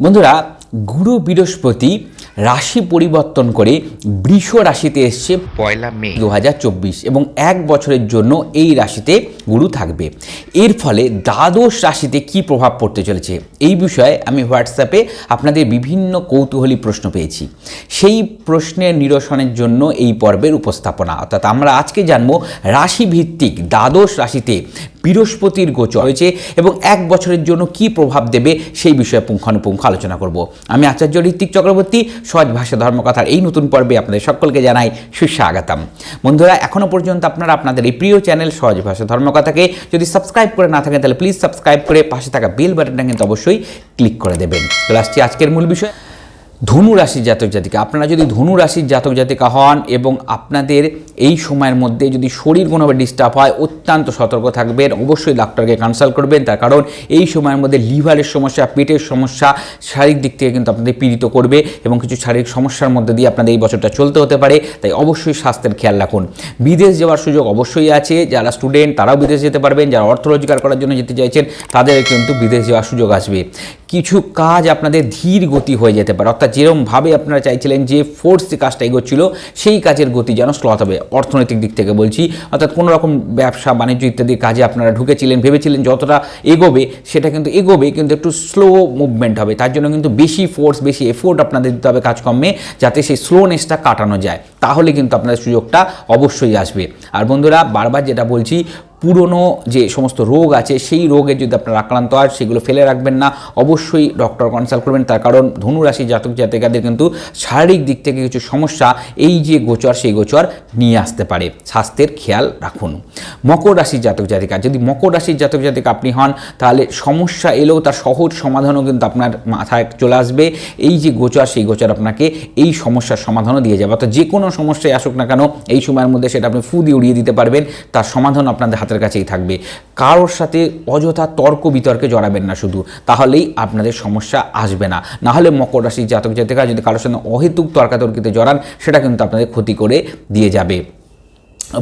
বন্ধুরা গুরু বৃহস্পতি রাশি পরিবর্তন করে বৃষ রাশিতে এসছে পয়লা মে। দু হাজার চব্বিশ এবং এক বছরের জন্য এই রাশিতে গুরু থাকবে। এর ফলে দ্বাদশ রাশিতে কি প্রভাব পড়তে চলেছে? এই বিষয়ে আমি হোয়াটসঅ্যাপে আপনাদের বিভিন্ন কৌতূহলী প্রশ্ন পেয়েছি। সেই প্রশ্নের নিরসনের জন্য এই পর্বের উপস্থাপনা। অর্থাৎ আমরা আজকে জানব রাশিভিত্তিক দ্বাদশ রাশিতে বৃহস্পতির গোচর হয়েছে এবং এক বছরের জন্য কি প্রভাব দেবে সেই বিষয়ে পুঙ্খানুপুঙ্খ আলোচনা করব। আমি আচার্য ঋত্বিক চক্রবর্তী, সহজ ভাষা ধর্মকথার এই নতুন পর্বে আপনাদের সকলকে জানাই সুস্বাগতম। বন্ধুরা এখনও পর্যন্ত আপনারা আপনাদের এই প্রিয় চ্যানেল সহজ ভাষা ধর্মকথাকে যদি সাবস্ক্রাইব করে না থাকেন, তাহলে প্লিজ সাবস্ক্রাইব করে পাশে থাকা বেল বাটনটা কিন্তু অবশ্যই ক্লিক করে দেবেন। আসছি আজকের মূল বিষয়। ধনু রাশির জাতক জাতিকা। আপনারা যদি ধনু রাশির জাতক জাতিকা হন এবং আপনাদের এই সময়ের মধ্যে যদি শরীর কোনোভাবে ডিস্টার্ব হয়, অত্যন্ত সতর্ক থাকবেন, অবশ্যই ডাক্তারকে কনসাল্ট করবেন। তার কারণ এই সময়ের মধ্যে লিভারের সমস্যা, পেটের সমস্যা শারীরিক দিক থেকে কিন্তু আপনাদের পীড়িত করবে এবং কিছু শারীরিক সমস্যার মধ্যে দিয়ে আপনাদের এই বছরটা চলতে হতে পারে। তাই অবশ্যই স্বাস্থ্যের খেয়াল রাখুন। বিদেশ যাওয়ার সুযোগ অবশ্যই আছে। যারা স্টুডেন্ট তারাও বিদেশ যেতে পারবেন। যারা অর্থ রোজগার করার জন্য যেতে চাইছেন, তাদের কিন্তু বিদেশ যাওয়ার সুযোগ আসবে। কিছু কাজ আপনাদের ধীর গতি হয়ে যেতে পারে। অর্থাৎ যেরকমভাবে আপনারা চাইছিলেন যে ফোর্স যে কাজটা এগোচ্ছিল, সেই কাজের গতি যেন স্লথ হবে। অর্থনৈতিক দিক থেকে বলছি, অর্থাৎ কোনো রকম ব্যবসা, বাণিজ্য ইত্যাদি কাজে আপনারা ঢুকেছিলেন, ভেবেছিলেন যতটা এগোবে সেটা কিন্তু এগোবে, কিন্তু একটু স্লো মুভমেন্ট হবে। তার জন্য কিন্তু বেশি ফোর্স বেশি এফোর্ট আপনাদের দিতে হবে কাজকর্মে, যাতে সেই স্লোনেসটা কাটানো যায়। তাহলে কিন্তু আপনাদের সুযোগটা অবশ্যই আসবে। আর বন্ধুরা, বারবার যেটা বলছি পুরনো যে সমস্ত রোগ আছে, সেই রোগে যদি আপনার আক্রান্ত হয় সেগুলো ফেলে রাখবেন না। অবশ্যই ডক্টর কনসাল্ট করবেন, তার কারণ ধনুরাশি জাতক জাতিকাদের কিন্তু শারীরিক দিক থেকে কিছু সমস্যা এই যে গোচর, সেই গোচর নিয়ে আসতে পারে। স্বাস্থ্যের খেয়াল রাখুন। মকর রাশির জাতক জাতিকা, যদি মকর রাশির জাতক জাতিকা আপনি হন, তাহলে সমস্যা এলেও তার সহজ সমাধানও কিন্তু আপনার মাথায় চলে আসবে। এই যে গোচর, সেই গোচর আপনাকে এই সমস্যার সমাধানও দিয়ে যাবে। অর্থাৎ যে কোনো সমস্যায় আসুক না কেন, এই সময়ের মধ্যে সেটা আপনি ফু দিয়ে উড়িয়ে দিতে পারবেন। তার সমাধান আপনাদের হাতের কাছেই থাকবে। কারোর সাথে অযথা তর্ক বিতর্কে জড়াবেন না শুধু, তাহলেই আপনাদের সমস্যা আসবে না। নাহলে মকর রাশির জাতক জাতিকা যদি কারোর সঙ্গে অহেতুক তর্কাতর্কিতে জড়ান, সেটা কিন্তু আপনাদের ক্ষতি করে দিয়ে যাবে।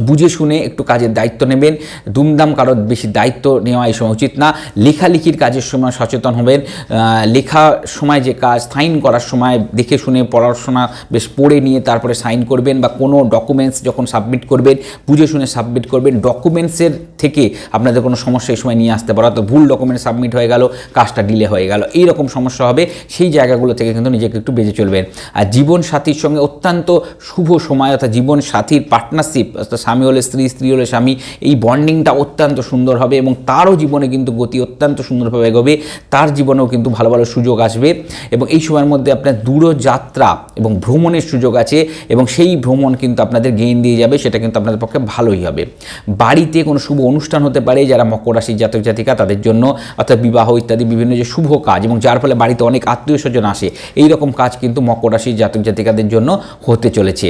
বুঝে শুনে একটু কাজের দায়িত্ব নেবেন। দুমদাম কারোর বেশি দায়িত্ব নেওয়া এই সময় উচিত না। লেখালেখির কাজের সময় সচেতন হবেন। লেখার সময় যে কাজ, সাইন করার সময় দেখে শুনে পড়াশোনা বেশ পড়ে নিয়ে তারপরে সাইন করবেন বা কোনো ডকুমেন্টস যখন সাবমিট করবেন, বুঝে শুনে সাবমিট করবেন। ডকুমেন্টসের থেকে আপনাদের কোনো সমস্যা এই সময় নিয়ে আসতে পারে। ভুল ডকুমেন্ট সাবমিট হয়ে গেল, কাজটা ডিলে হয়ে গেল। এই রকম সমস্যা হবে, সেই জায়গাগুলো থেকে কিন্তু নিজেকে একটু বেঁচে চলবেন। আর জীবন সাথীর সঙ্গে অত্যন্ত শুভ সময়, অর্থাৎ জীবন সাথীর পার্টনারশিপ অর্থাৎ স্বামী হলে স্ত্রী স্ত্রী হলে স্বামী, এই বন্ডিংটা অত্যন্ত সুন্দর হবে এবং তারও জীবনে কিন্তু গতি অত্যন্ত সুন্দরভাবে এগোবে। তার জীবনেও কিন্তু ভালো ভালো সুযোগ আসবে এবং এই সময়ের মধ্যে আপনার দূরযাত্রা এবং ভ্রমণের সুযোগ আছে এবং সেই ভ্রমণ কিন্তু আপনাদের গেইন দিয়ে যাবে, সেটা কিন্তু আপনাদের পক্ষে ভালোই হবে। বাড়িতে কোনো শুভ অনুষ্ঠান হতে পারে যারা মকর রাশির জাতক, জাতিকা, তাদের জন্য, অর্থাৎ বিবাহ ইত্যাদি বিভিন্ন যে শুভ কাজ এবং যার ফলে বাড়িতে অনেক আত্মীয় স্বজন আসে, এই রকম কাজ কিন্তু মকর রাশির জাতক, জাতিকাদের জন্য হতে চলেছে।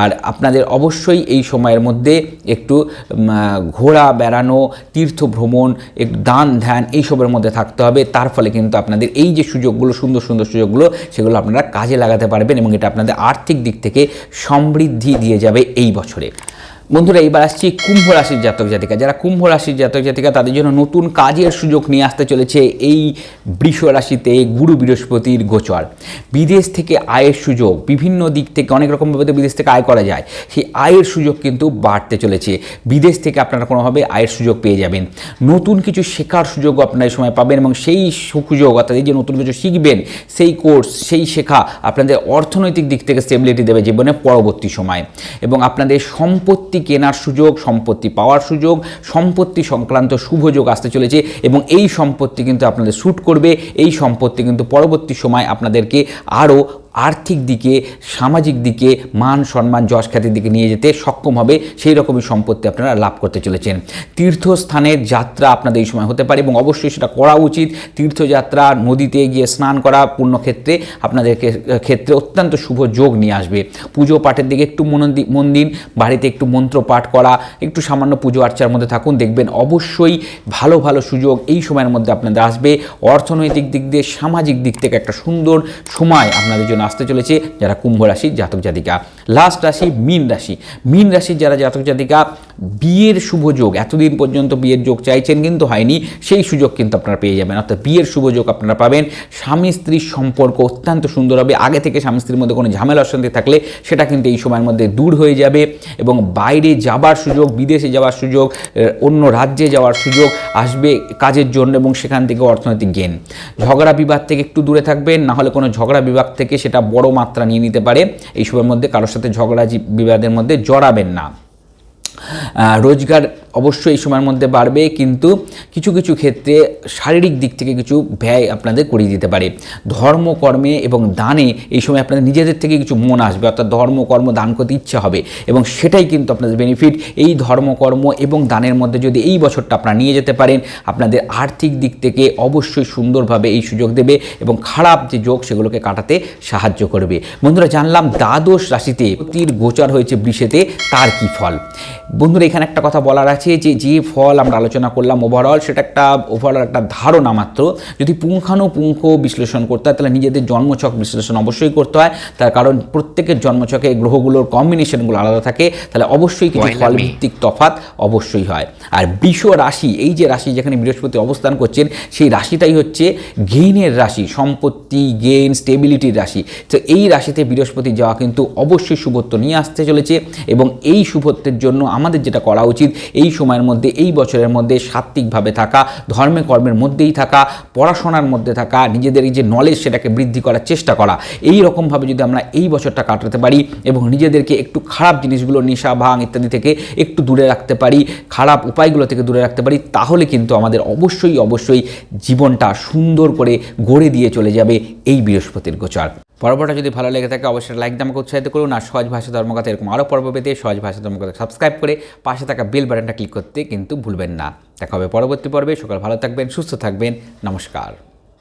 আর আপনাদের অবশ্যই এই সময়ের মধ্যে একটু ঘোরা বেড়ানো তীর্থ ভ্রমণ একটু দান ধ্যান এইসবের মধ্যে থাকতে হবে। তার ফলে কিন্তু আপনাদের এই যে সুযোগগুলো, সুন্দর সুন্দর সুযোগগুলো, সেগুলো আপনারা কাজে লাগাতে পারবেন এবং এটা আপনাদের আর্থিক দিক থেকে সমৃদ্ধি দিয়ে যাবে এই বছরে। বন্ধুরা, এবার আসছি কুম্ভ রাশির জাতক জাতিকা। যারা কুম্ভ রাশির জাতক জাতিকা, তাদের জন্য নতুন কাজের সুযোগ নিয়ে আসতে চলেছে এই বৃষ রাশিতে গুরু বৃহস্পতির গোচর। বিদেশ থেকে আয়ের সুযোগ, বিভিন্ন দিক থেকে অনেক রকমভাবে তো বিদেশ থেকে আয় করা যায়, সেই আয়ের সুযোগ কিন্তু বাড়তে চলেছে। বিদেশ থেকে আপনারা কোনোভাবে আয়ের সুযোগ পেয়ে যাবেন। নতুন কিছু শেখার সুযোগ আপনারা এই সময় পাবেন এবং সেই সুযোগ অর্থাৎ এই যে নতুন কিছু শিখবেন, সেই কোর্স, সেই শেখা আপনাদের অর্থনৈতিক দিক থেকে স্টেবিলিটি দেবে জীবনে পরবর্তী সময়। এবং আপনাদের সম্পত্তি কেনার সুযোগ, সম্পত্তি পাওয়ার সুযোগ, সম্পত্তি সংক্রান্ত শুভযোগ আসতে চলেছে এবং এই সম্পত্তি কিন্তু আপনাদের শ্যুট করবে, এই সম্পত্তি কিন্তু পরবর্তী সময় আপনাদেরকে আরও আর্থিক দিকে, সামাজিক দিকে, মান, সম্মান, যশ খ্যাতির দিকে নিয়ে যেতে সক্ষম হবে, সেই রকমই সম্পত্তি আপনারা লাভ করতে চলেছেন। তীর্থস্থানের যাত্রা আপনাদের এই সময় হতে পারে এবং অবশ্যই সেটা করা উচিত। তীর্থযাত্রা, নদীতে গিয়ে স্নান করা পূর্ণক্ষেত্রে আপনাদের ক্ষে- ক্ষেত্রে অত্যন্ত শুভ যোগ নিয়ে আসবে। পুজো পাঠের দিকে একটু মন দিন বাড়িতে একটু মন্ত্র পাঠ করা, একটু সামান্য পুজো আর্চার মধ্যে থাকুন, দেখবেন অবশ্যই ভালো ভালো সুযোগ এই সময়ের মধ্যে আপনাদের আসবে। অর্থনৈতিক দিক দিয়ে, সামাজিক দিক থেকে একটা সুন্দর সময় আপনাদের জন্য আসতে চলেছে যারা কুম্ভ রাশির জাতক জাতিকা। লাস্ট রাশি মীন রাশি। মীন রাশির যারা জাতক জাতিকা, বিয়ের শুভ যোগ, এতদিন পর্যন্ত বিয়ের যোগ চাইছেন কিন্তু হয়নি, সেই সুযোগ কিন্তু আপনারা পেয়ে যাবেন। অর্থাৎ বিয়ের শুভ যোগ আপনারা পাবেন। স্বামী স্ত্রীর সম্পর্ক অত্যন্ত সুন্দর হবে। আগে থেকে স্বামী স্ত্রীর মধ্যে কোনো ঝামেলা অশান্তি থাকলে সেটা কিন্তু এই সময়ের মধ্যে দূর হয়ে যাবে এবং বাইরে যাবার সুযোগ, বিদেশে যাওয়ার সুযোগ অন্য রাজ্যে যাওয়ার সুযোগ আসবে কাজের জন্য এবং সেখান থেকে অর্থনৈতিক গেন ঝগড়া বিবাদ থেকে একটু দূরে থাকবেন, না হলে কোনো ঝগড়া বিবাদ থেকে বড় মাত্রা নিয়ে নিতে পারে। এইসবের মধ্যে কারোর সাথে ঝগড়া বিবাদের মধ্যে জড়াবেন না। রোজগার অবশ্যই এই সময়ের মধ্যে বাড়বে, কিন্তু কিছু কিছু ক্ষেত্রে শারীরিক দিক থেকে কিছু ব্যয় আপনাদের করিয়ে দিতে পারে। ধর্মকর্মে এবং দানে এই সময় আপনাদের নিজেদের থেকে কিছু মন আসবে, অর্থাৎ ধর্মকর্ম দান করতে ইচ্ছা হবে এবং সেটাই কিন্তু আপনাদের বেনিফিট এই ধর্মকর্ম এবং দানের মধ্যে যদি এই বছরটা আপনারা নিয়ে যেতে পারেন, আপনাদের আর্থিক দিক থেকে অবশ্যই সুন্দরভাবে এই সুযোগ দেবে এবং খারাপ যে যোগ সেগুলোকে কাটাতে সাহায্য করবে। বন্ধুরা, জানলাম দ্বাদশ রাশিতে তীর গোচার হয়েছে বৃষেতে, তার কি ফল? বন্ধুরা, এখানে একটা কথা বলার আছে। যে যে ফল আমরা আলোচনা করলাম ওভারঅল সেটা একটা ওভারঅল একটা ধারণা মাত্র। যদি পুঙ্খানুপুঙ্খ বিশ্লেষণ করতে হয় তাহলে নিজেদের জন্মছক বিশ্লেষণ অবশ্যই করতে হয়। তার কারণ প্রত্যেকের জন্মছকে গ্রহগুলোর কম্বিনেশনগুলো আলাদা থাকে। তাহলে অবশ্যই কিছু পয়লা ফল মে। ভিত্তিক তফাৎ অবশ্যই হয়। আর বিষ রাশি এই যে রাশি যেখানে বৃহস্পতি অবস্থান করছেন সেই রাশিটাই হচ্ছে গেইনের রাশি সম্পত্তি গেইন স্টেবিলিটির রাশি। তো এই রাশিতে বৃহস্পতি যাওয়া কিন্তু অবশ্যই শুভত্ব নিয়ে আসতে চলেছে। এবং এই শুভত্বের জন্য আমাদের যেটা করা উচিত এই সময়ের মধ্যে, এই বছরের মধ্যে সাত্ত্বিকভাবে থাকা, ধর্মে কর্মের মধ্যেই থাকা, পড়াশোনার মধ্যে থাকা, নিজেদের যে নলেজ সেটাকে বৃদ্ধি করার চেষ্টা করা, এই রকমভাবে যদি আমরা এই বছরটা কাটাতে পারি এবং নিজেদেরকে একটু খারাপ জিনিসগুলো, নেশা, ভাঙ ইত্যাদি থেকে একটু দূরে রাখতে পারি, খারাপ উপায়গুলো থেকে দূরে রাখতে পারি, তাহলে কিন্তু আমাদের অবশ্যই অবশ্যই জীবনটা সুন্দর করে গড়ে দিয়ে চলে যাবে এই বৃহস্পতির গোচর। পর্বটা যদি ভালো লেগে থাকে, অবশ্যই লাইক দিয়ে আমাকে উৎসাহিত করুন আর সহজ ভাষা ধর্মকথা এরকম আরও পর্ব পেতে সহজ ভাষা ধর্মকথা সাবস্ক্রাইব করে পাশে থাকা বেল বাটনটা ক্লিক করতে কিন্তু ভুলবেন না। দেখা হবে পরবর্তী পর্বে। সকাল ভালো থাকবেন, সুস্থ থাকবেন। নমস্কার।